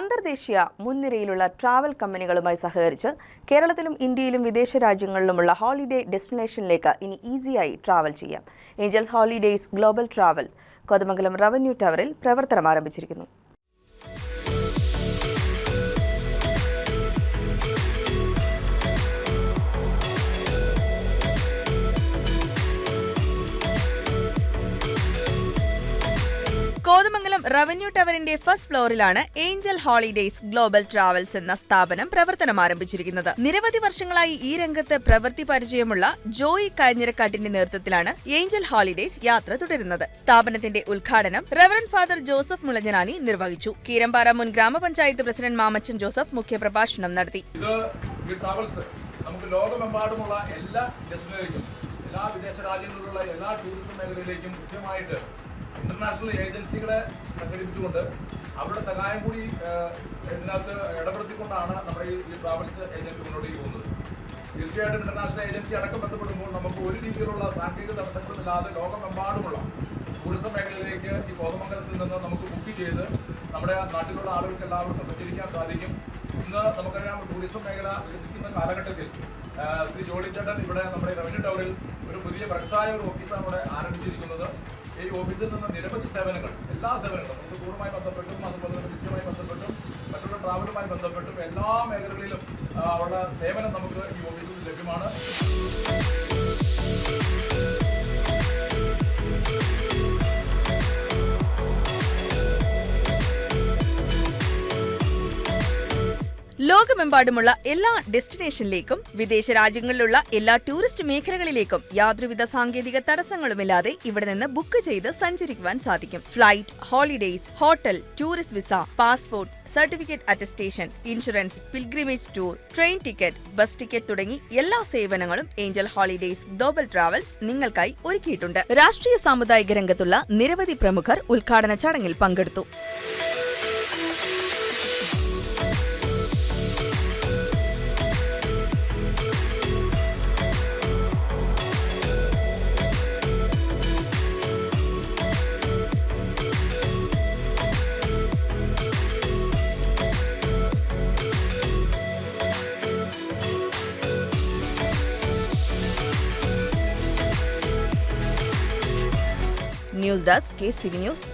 അന്തർദേശീയ മുൻനിരയിലുള്ള ട്രാവൽ കമ്പനികളുമായി സഹകരിച്ച് കേരളത്തിലും ഇന്ത്യയിലും വിദേശ രാജ്യങ്ങളിലുമുള്ള ഹോളിഡേ ഡെസ്റ്റിനേഷനിലേക്ക് ഇനി ഈസിയായി ട്രാവൽ ചെയ്യാം. Angels holidays global travel Kothamangalam revenue ടവറിൽ പ്രവർത്തനം ആരംഭിച്ചിരിക്കുന്നു. കോതമംഗലം റവന്യൂ ടവറിന്റെ ഫസ്റ്റ് ഫ്ലോറിലാണ് ഏഞ്ചൽ ഹോളിഡേയ്സ് ഗ്ലോബൽ ട്രാവൽസ് എന്ന സ്ഥാപനം പ്രവർത്തനം ആരംഭിച്ചിരിക്കുന്നത്. നിരവധി വർഷങ്ങളായി ഈ രംഗത്ത് പ്രവൃത്തി പരിചയമുള്ള ജോയി കാഞ്ഞിരക്കാട്ടിന്റെ നേതൃത്വത്തിലാണ് ഏഞ്ചൽ ഹോളിഡേയ്സ് യാത്ര തുടരുന്നത്. സ്ഥാപനത്തിന്റെ ഉദ്ഘാടനം റവറൻ ഫാദർ ജോസഫ് മുളഞ്ഞനാനി നിർവഹിച്ചു. കീരമ്പാറ മുൻ ഗ്രാമപഞ്ചായത്ത് പ്രസിഡന്റ് മാമച്ചൻ ജോസഫ് മുഖ്യപ്രഭാഷണം നടത്തി. നമുക്ക് ലോകമെമ്പാടുമുള്ള എല്ലാ എല്ലാ വിദേശ രാജ്യങ്ങളിലുള്ള എല്ലാ ടൂറിസം മേഖലയിലേക്കും കൃത്യമായിട്ട് ഇന്റർനാഷണൽ ഏജൻസികളെ സംഘടിപ്പിച്ചുകൊണ്ട് അവരുടെ സഹായം കൂടി ഇതിനകത്ത് ഇടപെടുത്തിക്കൊണ്ടാണ് നമ്മുടെ ഈ ട്രാവൽസ് ഏജൻസി മുന്നോട്ട് പോകുന്നത്. തീർച്ചയായിട്ടും ഇന്റർനാഷണൽ ഏജൻസി അടക്കം ബന്ധപ്പെടുമ്പോൾ നമുക്ക് ഒരു രീതിയിലുള്ള സാങ്കേതിക തടസ്സങ്ങളില്ലാതെ ലോകമെമ്പാടുമുള്ള ടൂറിസം മേഖലയിലേക്ക് ഈ കോതമംഗലത്തിൽ നിന്ന് നമുക്ക് ബുക്ക് ചെയ്ത് നമ്മുടെ നാട്ടിലുള്ള ആളുകൾക്ക് എല്ലാവർക്കും സഞ്ചരിക്കാൻ സാധിക്കും. ഇന്ന് നമുക്കറിയാം ടൂറിസം മേഖല വികസിക്കുന്ന കാലഘട്ടത്തിൽ ശ്രീ ജോളി ചേട്ടൻ ഇവിടെ നമ്മുടെ റവന്യൂ ടവറിൽ ഒരു പുതിയ ബൃഹത്തായ ഒരു ഓഫീസാണ് ഇവിടെ ആരംഭിച്ചിരിക്കുന്നത്. ഈ ഓഫീസിൽ നിന്ന് നിരവധി സേവനങ്ങൾ എല്ലാ സേവനങ്ങളും നമുക്ക് ടൂറുമായി ബന്ധപ്പെട്ടും അതുപോലെ തന്നെ വിസയുമായി ബന്ധപ്പെട്ടും മറ്റുള്ള ട്രാവലുമായി ബന്ധപ്പെട്ടും എല്ലാ മേഖലകളിലും അവരുടെ സേവനം നമുക്ക് ഈ ഓഫീസിൽ ലഭ്യമാണ്. ലോകമെമ്പാടുമുള്ള എല്ലാ ഡെസ്റ്റിനേഷനിലേക്കും വിദേശ രാജ്യങ്ങളിലുള്ള എല്ലാ ടൂറിസ്റ്റ് മേഖലകളിലേക്കും യാതൊരുവിധ സാങ്കേതിക തടസ്സങ്ങളുമില്ലാതെ ഇവിടെ നിന്ന് ബുക്ക് ചെയ്ത് സഞ്ചരിക്കുവാൻ സാധിക്കും. Flight holidays hotel tourist visa passport certificate attestation insurance pilgrimage tour train ticket bus ticket തുടങ്ങി എല്ലാ സേവനങ്ങളും ഏഞ്ചൽ ഹോളിഡേയ്സ് ഗ്ലോബൽ ട്രാവൽസ് നിങ്ങൾക്കായി ഒരുക്കിയിട്ടുണ്ട്. രാഷ്ട്രീയ സാമുദായിക രംഗത്തുള്ള നിരവധി പ്രമുഖർ ഉദ്ഘാടന ചടങ്ങിൽ പങ്കെടുത്തു. news desk K C V news